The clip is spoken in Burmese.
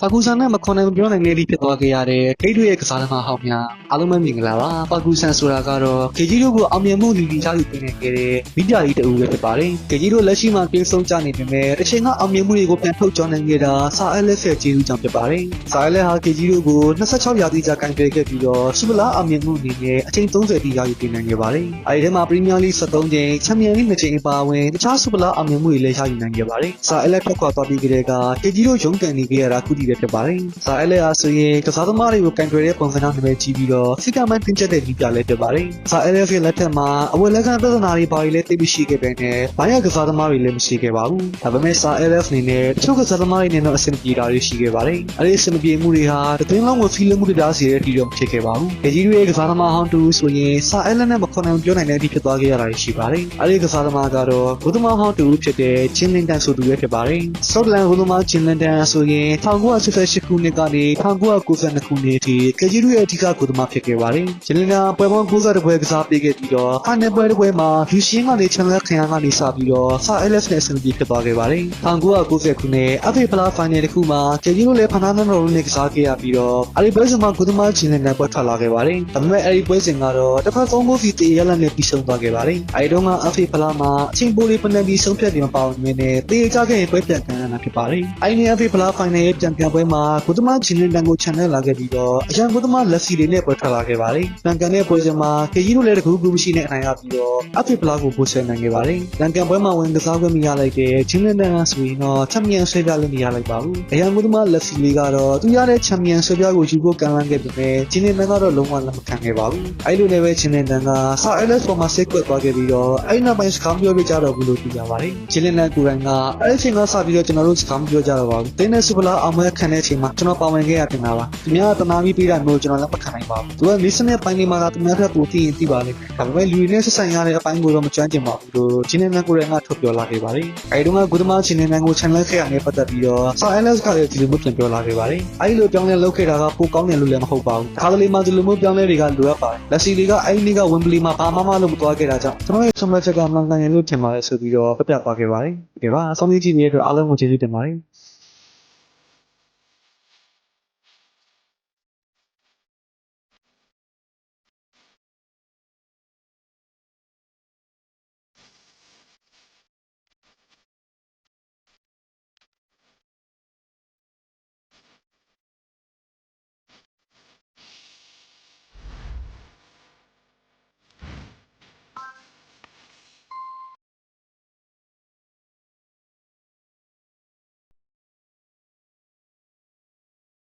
ပါကူဆန်နဲ့မခွန်နိုင်မပြောနိုင်တဲ့ဒီဖြစ်သွားခဲ့ရတဲ့ဂိတ်တွေရဲ့ကစားသမားဟောင်းများအားလုံးပဲမြင်ကြလားပါပါကူဆန်ဆိုတာကတော့ဂေကြီးတို့ကိုအောင်မြင်မှုလူကြီးရယူပေးနေခဲ့တဲ့မိဒီယာကြီးတူပဲဖြစ်ပါတယ်ဂေကြီးတို့လက်ရှိမှာပြေဆုံးကြနေပေမဲ့တစ်ချိန်ကအောင်မြင်မှုတွေကိုပြန်ထုတ်ကြောင်းနိုင်ခဲ့တာစာအလက်ရဲ့ကျေးဇူးကြောင့်ဖြစ်ပါတယ်စာအလက်ဟာဂေကြီးတို့ကို26ရာသီကြာကန်ပေးခဲ့ပြီးတော့စူပလာအောင်မြင်မှုအနေနဲ့အချိန်30တိရယူပေးနိုင်ခဲ့ပါတယ်အဲဒီထဲမှာပရီးမီးယားလိ73ချိန်ချန်ပီယံလိ2ချိန်အပါအဝင်တခြားစူပလာအောင်မြင်မှုတွေလည်းရယူနိုင်ခဲ့ပါတယ်စာအလက်ထွက်ခွာသွားပြီးကြတဲ့ကဂေကြီးတို့ရုန်းကန်နေခဲ့ရတာခုတည်းပဲဖြစ်ပါတယ်စာအလက်ဟာဆိုရင်ကစားသမားတွေကိုကန်တွေတဲ့ပုံစံနဲ့ပဲကြည့်ပြီးတော့စစ်ကမှန်တင်ချက်တဲ့ဒီပြလည်းဖြစ်ပါတယ်စာအလက်ရဲ့လက်ထက်မှာအဝယ်လက်ခံပြဿနာတွေဘာတွေလဲသိမရှိခဲ့ပဲနဲ့ဘာရကစားသမားတွေလည်းမရှိခဲ့ပါဘူးဒါပေမဲ့စာ LF အနေနဲ့တချို့ကစားသမားတွေနဲ့တော့အဆင်ပြေတာတွေရှိခဲ့ပါတယ်အဲဒီအဆင်ပြေမှုတွေဟာတသိန်းလုံးကိုဖီလမှုတွေတားစီတဲ့ဒီတော့ဖြစ်ခဲ့ပါဘူးဒေကြီးတွေရဲ့ကစားသမားဟောင်းတူဆိုရင်စာ LF နဲ့မခွန်နိုင်ပြောနိုင်တဲ့အထိဖြစ်သွားခဲ့ရတာရှိပါတယ်အဲဒီကစားသမားကတော့ဘုသမားဟောင်းတူဖြစ်တဲ့ချင်းလင်တန်ဆိုသူပဲဖြစ်ပါတယ်ဆော့လန်ဘုသမားချင်းလင်တန်ဆိုရင်1988ခုနှစ်ကနေ1992ခုနှစ်အထိကကြီးတို့ရဲ့အဓိကကုသမားဖြစ်ခဲ့ပါတယ်ချင်းလင်တန်ပွဲပေါင်း90ပွဲကစားပေးခဲ့ပြီးတော့ဖိုင်နယ်ပွဲတစ်ပွဲမှာယူရှင်ကနေချန်လက်ခရန်ကနေစပြီးတော့စာ LF နဲ့အဆင်ပြေဖြစ်သွားခဲ့ပါတယ်1990ခုနှစ်အဖေဖလားဖိုင်နယ်တစ်ခုမှာကကြီးတို့လည်းဖနာနန်ရိုနဲ့ကစားခဲ့ရပြီးတော့အဲဒီပွဲစဉ်မှာကုသမားချင်းလင်တန်ပွဲထွက်လာခဲ့ပါတယ်ဒါပေမဲ့အဲဒီပွဲစဉ်ကတော့တစ်ဖက်သုံးဖို့စီတေရလနဲ့ပြီးဆုံးသွားခဲ့ပါတယ်အဲဒီတော့ကအဖေဖလားမှာအချိန်ပိုလေးပနန်ပြီးဆုံးဖြတ်တယ်မပါဝင်နဲ့တေးကြခဲ့ရင်ပွဲပြန်ကန်ရတာဖြစ်ပါတယ်အဲဒီနေ့အဖေဖလားဖိုင်နယ်ရဲ့ပြန်ပြန်ပွဲမှာကုသမားချင်းလင်တန်ကိုချန်နယ်လာခဲ့ပြီးတော့အရန်ကုသမားလက်စီတွေနဲ့ပွဲထွက်လာခဲ့ပါတယ်ပြန်ကန်တဲ့ပွဲစဉ်မှာကကြီးတို့လည်းတကူကူမရှိနဲ့အနိုင်ရပြီးတော့အဖေဖလားကိုပို့ဆဲနိုင်ခဲ့ပါတယ်ပြန်ကန်ပွဲမှာဝင်ကစားခွင့်မရလိုက်တဲ့ချင်းလင်တန်ဆိုရင်တော့ချန်ပီယံဆွဲပြလည်းမရလိုက်ပါဘူးအရန်ကုသမားလက်စီလေးကတော့သူရတဲ့ချန်ပီယံဆွဲပြကိုယူဖို့ကန်လန်းခဲ့ပေမဲ့ချင်းလင်တန်ကတော့လုံးဝလက်မခံခဲ့ပါဘူးအဲဒီလိုလည်းပဲချင်းလင်တန်ကစာ LS ပေါ်မှာစိတ်ကွက်သွားခဲ့ပြီးတော့အဲဒီနောက်ပိုင်းစကားပြောပြကြတော့ဘူးလို့သိကြပါတယ်ချင်းလင်တန်ကိုယ်တိုင်ကအဲဒီအချိန်ကစပြီးတော့ကျွန်တော်တို့စကားမပြောကြတော့ပါဘူးတင်းနဲ့စူပလာအောင်မဲခံတဲ့အချိန်မှာကျွန်တော်ပါဝင်ခဲ့ရတင်တာပါသူများကတနာပြီးပေးတာမျိုးကျွန်တော်လက်မခံနိုင်ပါဘူးသူကမိစနဲ့ပိုင်းလေးမှာကသူများထပ်ပိုသိရင်သိပါလိမ့်မယ်ဒါပေမဲ့လူတွေနဲ့ဆက်ဆံရတဲ့အပိုင်းကိုတော့မကျွမ်းကျင်ပါဘူးလို့ချင်းလင်တန်ကိုယ်တိုင်ကထုတ်ပြောလာခဲ့ပါတယ်အဲဒီတော့ကဂုဒမချင်းလင်တန်ကို channel ခဲ့ရတဲ့ပတ်သက်ပြီးတော့စာ LS ကလည်းဒီလိုမျိုးပြန်ပြောလာခဲ့ပါတယ်အဲဒီလိုပြောင်းလဲလုပ်ခဲ့တာကပိုကောင်းတယ်လို့လည်းမဟုတ်ပါဘူးခါကလေးမှဒီလိုမျိုးပြောင်းလဲတွေကလိုအပ်ပါတယ်လက်စီတွေကအဲဒီနေ့ကဝင်ပလီမှာဘာမှမလုပ်မသွားခဲ့တာကြောင့်ကျွန်တော်ရဲ့ channel ချက်ကမှန်ကန်ရလို့ထင်ပါတယ်ဆိုပြီးတော့ပြပြသွားခဲ့ပါတယ်ဒီပါအဆုံးကြီးကြည့်နေတဲ့အတွက်အားလုံးကိုကျေးဇူးတင်ပါတယ်